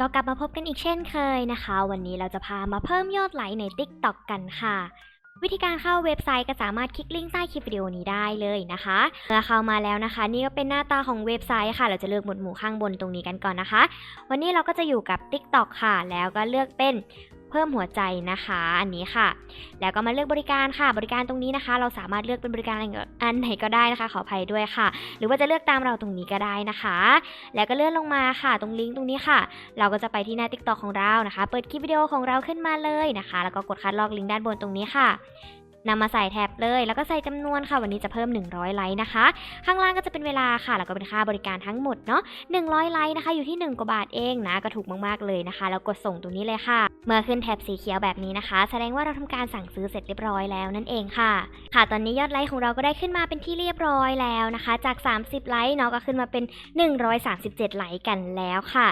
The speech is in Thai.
ก็กลับมาพบกันอีกเช่นเคยนะคะ วันนี้เราจะพามาเพิ่มยอดไลค์ใน TikTok กันค่ะ วิธีการเข้าเว็บไซต์ก็สามารถคลิกลิงก์ใต้คลิปวิดีโอนี้ได้เลยนะคะเมื่อเข้ามาแล้วนะคะ นี่ก็เป็นหน้าตาของเว็บไซต์ค่ะ เราจะเลือกหมวดหมู่ข้างบนตรงนี้กันก่อนนะคะ วันนี้เราก็จะอยู่กับ TikTok ค่ะ แล้วก็เลือกเป็น เพิ่มหัวใจนะคะ อันนี้ค่ะ แล้วก็มาเลือกบริการค่ะ บริการตรงนี้นะคะ เราสามารถเลือกเป็นบริการอะไรอันไหนก็ได้นะคะ ขออภัยด้วยค่ะ หรือว่าจะเลือกตามเราตรงนี้ก็ได้นะคะ แล้วก็เลื่อนลงมาค่ะ ตรงลิงก์ตรงนี้ค่ะ เราก็จะไปที่หน้า t ิ k t o k ของเรานะคะ เปิดคลิปวิดีโอของเราขึ้นมาเลยนะคะ แล้วก็กดคัดลอกลิงก์ด้านบนตรงนี้ค่ะ นำมาใส่แท็บเลย แล้วก็ใส่จำนวนค่ะ วันนี้จะเพิ่ม 100 ไลค์นะคะ ข้างล่างก็จะเป็นเวลาค่ะ แล้วก็เป็นค่าบริการทั้งหมดเนาะ100 ไลค์นะคะ อยู่ที่ 1 กว่าบาทเองนะ ก็ถูกมากๆเลยนะคะ แล้วกดส่งตรงนี้เลยค่ะ เมื่อขึ้นแท็บสีเขียวแบบนี้นะคะ แสดงว่าเราทำการสั่งซื้อเสร็จเรียบร้อยแล้วนั่นเองค่ะ ค่ะ ตอนนี้ยอดไลค์ของเราก็ได้ขึ้นมาเป็นที่เรียบร้อยแล้วนะคะ จาก 30 ไลค์เนาะ ก็ขึ้นมาเป็น 137 ไลค์กันแล้วค่ะ